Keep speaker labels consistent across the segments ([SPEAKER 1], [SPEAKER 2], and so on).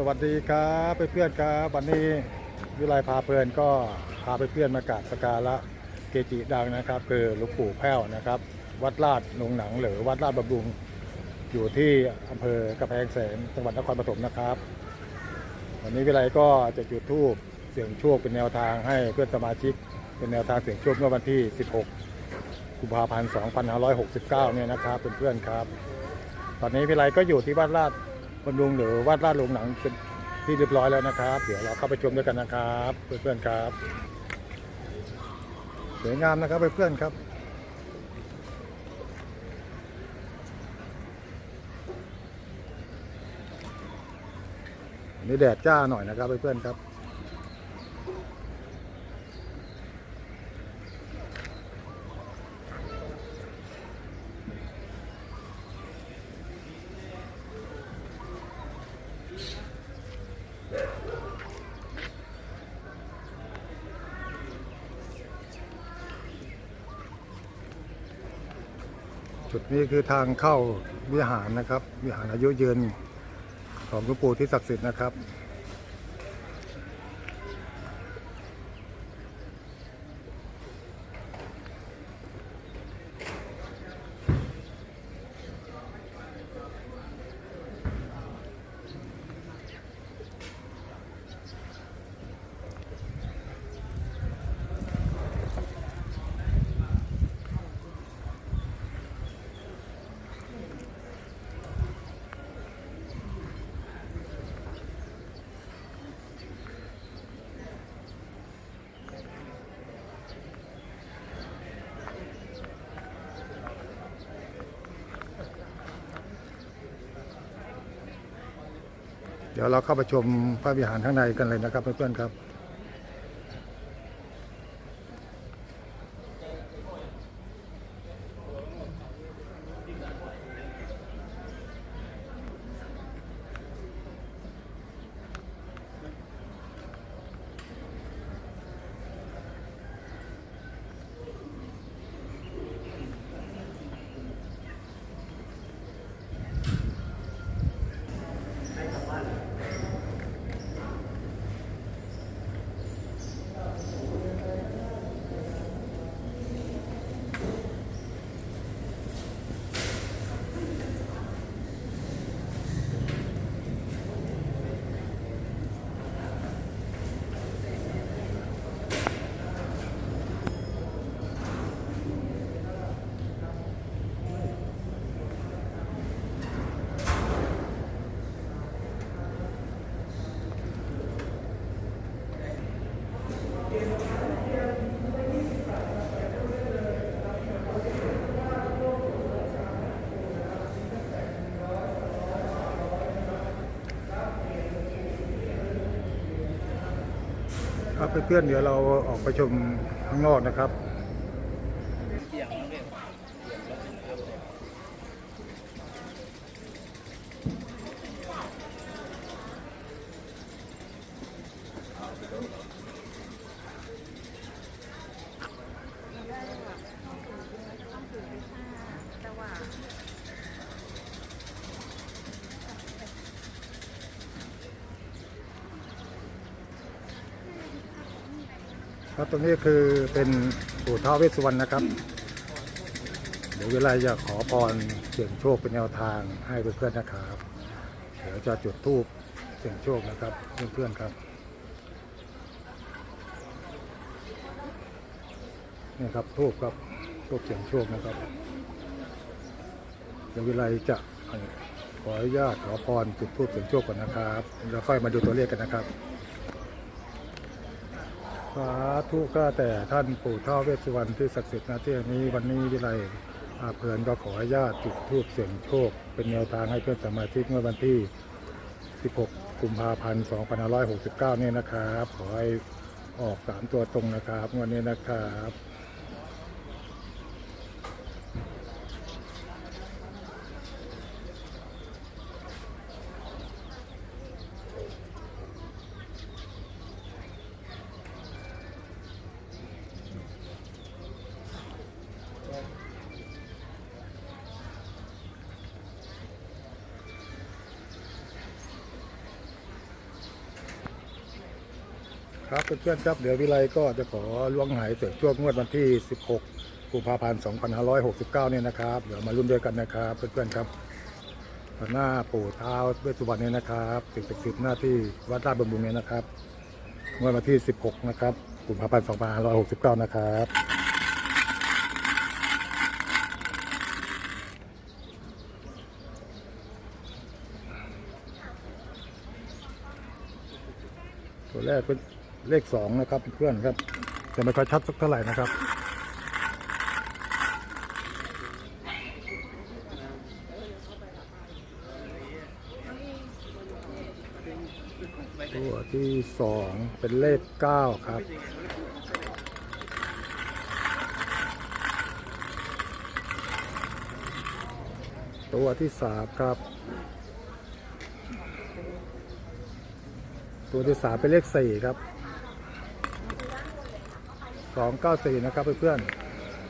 [SPEAKER 1] สวัสดีครับเพื่อนๆครับวันนี้วิไลพาเพลินก็พาเพื่อนๆมากราบสการะเกจิดังนะครับ คือหลวงปู่แพ้วนะครับ วัดลาดหนงหนังหรือวัดลาดบำรุงอยู่ที่อำเภอกระแพงแสนจังหวัดนครปฐมนะครับ วันนี้วิไลก็จะจุดธูปเสี่ยงโชคเป็นแนวทางให้เพื่อนสมาชิก เป็นแนวทางเสี่ยงโชคเมื่อวันที่ 16 กุมภาพันธ์ 2569 เนี่ยนะครับเพื่อนๆครับ ตอนนี้วิไลก็อยู่ที่วัดลาด บำรุงหรือวัดลาดโรงหนังเป็นที่เรียบร้อยแล้วนะครับ เดี๋ยวเราเข้าไปชมด้วยกันนะครับเพื่อนๆครับสวยงามนะครับเพื่อนๆครับนี่แดดจ้าหน่อยนะครับเพื่อนๆครับ จุดนี้คือทางเข้าวิหารนะครับ วิหารอายุยืนของหลวงปู่ที่ศักดิ์สิทธิ์นะครับ เดี๋ยวเราเข้าไปชมพระวิหารข้างในกันเลยนะครับเพื่อนๆครับ เพื่อนๆเดี๋ยวเราออกไปชมข้างนอกนะครับ ครับตรงนี้คือเป็นปู่ท้าวเวสสุวรรณนะครับ เดี๋ยวเวลาจะขอพรเสี่ยงโชคเป็นแนวทางให้เพื่อนๆนะครับ เดี๋ยวจะจุดธูปเสี่ยงโชคนะครับเพื่อนๆครับนี่ครับธูปครับธูปเสี่ยงโชคนะครับ เดี๋ยวเวลาจะขออนุญาตขอพรจุดธูปเสี่ยงโชคก่อนนะครับ แล้วค่อยมาดูตัวเลขกันนะครับ สาธุก็แต่ท่านปู่ท้าเวสสุวรรณที่ศักดิ์สิทธิ์นะที่นี้วันนี้วิไลอาเพลินก็ขออนุญาตจุดธูปเสี่ยงโชค เป็นแนวทางให้เพื่อนสมาชิกเมื่อวันที่ 16 กุมภาพันธ์ 2569 เนี่ยนะครับ ขอให้ออก 3 ตัวตรงนะครับ วันนี้นะครับ ครับเพื่อนๆครับเดี๋ยววิไลก็จะขอล่วงหายเสร็จช่วงงวดวันที่ 16 กุมภาพันธ์ 2569 เนี่ยนะครับ เดี๋ยวมารุ่นด้วยกันนะครับเพื่อนๆครับหน้าปู่เท้าเวสสุวรรณเนี่ยนะครับสิ่งศักดิ์สิทธิ์หน้าที่วัดราชบำรุงเนี่ยนะครับงวดวันที่ 16 นะครับกุมภาพันธ์ 2569 นะครับตัวแรกเป็น เลขสองนะครับเพื่อนครับจะไม่ค่อยชัดสักเท่าไหร่นะครับตัวที่สองเป็นเลขเก้าครับตัวที่สามครับ ตัวที่สามเป็นเลขสี่ครับ สองเก้าสี่นะครับเพื่อน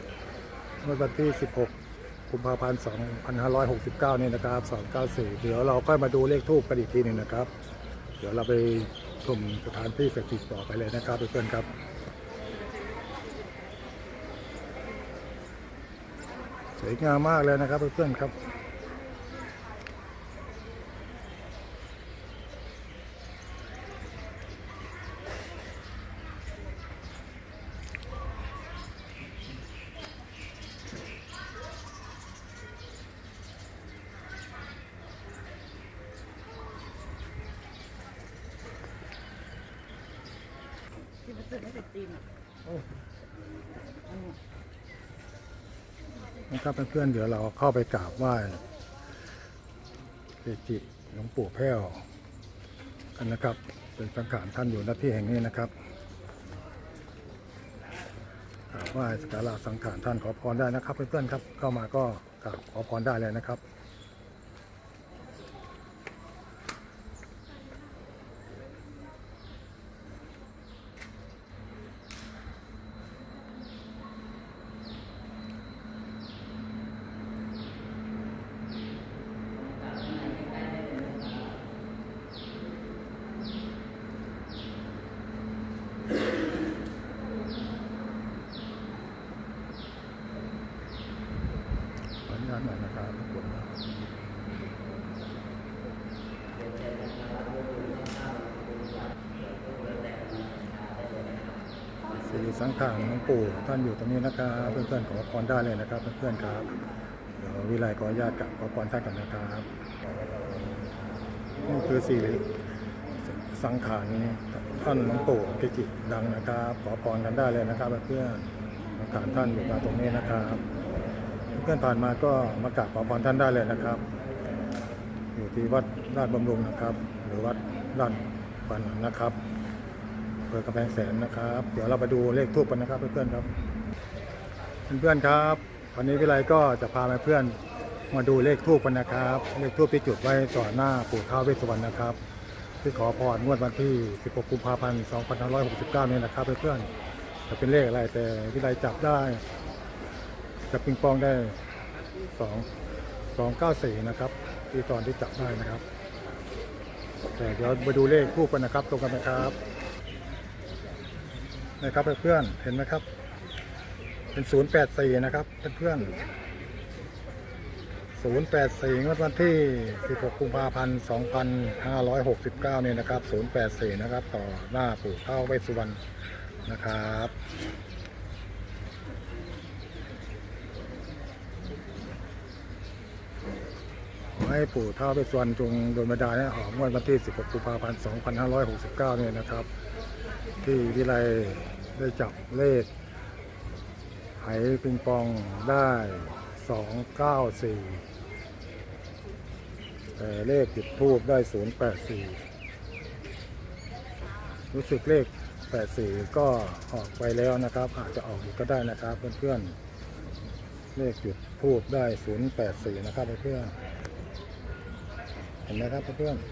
[SPEAKER 1] ๆเมื่อวันที่สิบหกกุมภาพันธ์สองพันห้าร้อยหกสิบเก้านี่นะครับสองเก้าสี่เดี๋ยวเราค่อยมาดูเลขทูปกันอีกทีหนึ่งนะครับ เดี๋ยวเราไปชมสถานที่ศักดิ์สิทธิ์ต่อไปเลยนะครับเพื่อนๆครับสวยงามมากเลยนะครับเพื่อนๆครับ
[SPEAKER 2] ที่มันสึกไม่ติดตีนอะ
[SPEAKER 1] นะครับเพื่อนๆเดี๋ยวเราเข้าไปกราบไหว้เกจิหลวงปู่แพ้วกันนะครับ เป็นสังขารท่านอยู่หน้าที่แห่งนี้นะครับกราบไหว้สักการะสังขารท่านขอพรได้นะครับ เพื่อนๆครับเข้ามาก็กราบขอพรได้เลยนะครับ ขออนุญาตหน่อยนะครับทุกคน สิริสังขารหลวงปู่ท่านอยู่ตรงนี้นะครับเพื่อนๆขอพรได้เลยนะครับเพื่อนๆครับเดี๋ยววิไลขออนุญาตกับขอพรท่านกันนะครับนี่คือสิริสังขารท่านหลวงปู่เกจิดังนะครับ ขอพรกันได้เลยนะครับเพื่อนๆสังขารท่านอยู่ตรงนี้นะครับ เพื่อนผ่านมาก็มากราบขอพรท่านได้เลยนะครับ อยู่ที่วัดราชบำรุงนะครับ หรือวัดราชปันนะครับ ภอกำแพงแสนนะครับ เดี๋ยวเราไปดูเลขทูปกันนะครับเพื่อนๆครับเพื่อนๆครับวันนี้วิไลก็จะพาเพื่อนมาดูเลขทูปกันนะครับ เลขทูปที่จุดไว้ต่อหน้าปู่ท้าวเวสสุวรรณนะครับที่ขอพรงวดวันที่ 16 กุมภาพันธ์ 2569 นี้นะครับเพื่อนๆจะเป็นเลขอะไรแต่วิไลจับได้จับปิงปองได้สองสองเก้าสี่นะครับที่ตอนที่จับได้นะครับแต่เดี๋ยวมาดูเลขคู่กันนะครับตรงกันไหมครับ นะครับเพื่อนๆเห็นไหมครับ เป็นศูนย์แปดสี่นะครับเพื่อนๆศูนย์แปดสี่งวดวันที่สิบหกกุมภาพันธ์สองพันห้าร้อยหกสิบเก้าเนี่ยนะครับศูนย์แปดสี่นะครับ ต่อหน้าปู่เท้าเวสุวรรณนะครับขอให้ปู่ท้าเวสุวรรณจงโดนบันดาลให้ออกงวดวันที่ 16 กุมภาพันธ์ 2569เนี่ยนะครับ ที่วิไลได้จับเลขไหปิงปองได้ 294แต่เลขจุดทูบได้ 084 รู้สึกเลข 84 ก็ออกไปแล้วนะครับ อาจจะออกอีกก็ได้นะครับเพื่อนๆ เลขจุดทูบได้ 084 นะครับเพื่อนๆเห็นไหมครับเพื่อนๆ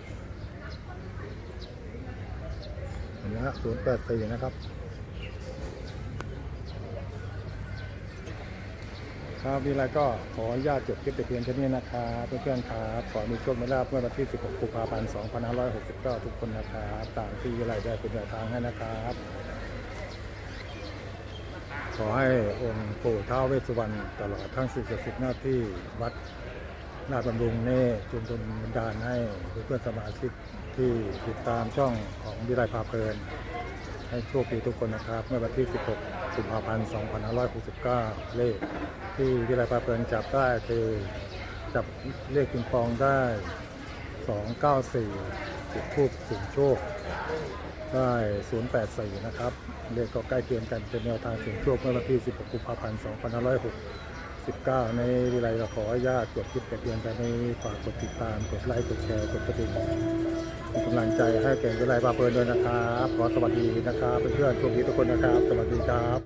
[SPEAKER 1] เห็นไหมฮะศูนย์แปดสี่นะครับครับวิไลก็ขออนุญาตจบคลิปแต่เพียงแค่นี้นะครับเพื่อนๆครับ ขอมีโชคมีลาภเมื่อวันที่ 16 กุมภาพันธ์ 2569 ทุกคนนะครับต่ามที่วิไลได้เป็นแนวทางให้นะครับ ขอให้องค์ปู่ท้าวเวสสุวรรณตลอดทั้งสิ่งศักดิ์สิทธิ์หน้าที่วัด นาดบำรุงเน่จุนจนบันดาลให้เพื่อนสมาชิกที่ติดตามช่องของวิไลพาเพลิน ให้โชคดีทุกคนนะครับ เมื่อวันที่ 16กุมภาพันธ์2569 เลขที่วิไลพาเพลินจับได้คือจับเลขปิงปองได้ 294จุดทูบสิงโชค ได้ 084 นะครับ เลขก็ใกล้เคียงกันเป็นแนวทางถึงช่วเมื่อวันที่ 16กุมภาพันธ์2569 ในวิไลเราขออนุญาตกดคลิปแต่เพียงแต่ไม่ฝากกดติดตาม กดไลค์ กดแชร์ กดกระดิ่งเป็นกำลังใจให้แก่วิไลบาเพลินด้วยนะครับ ขอสวัสดีนะครับ เพื่อนๆโชคดีทุกคนนะครับ สวัสดีครับ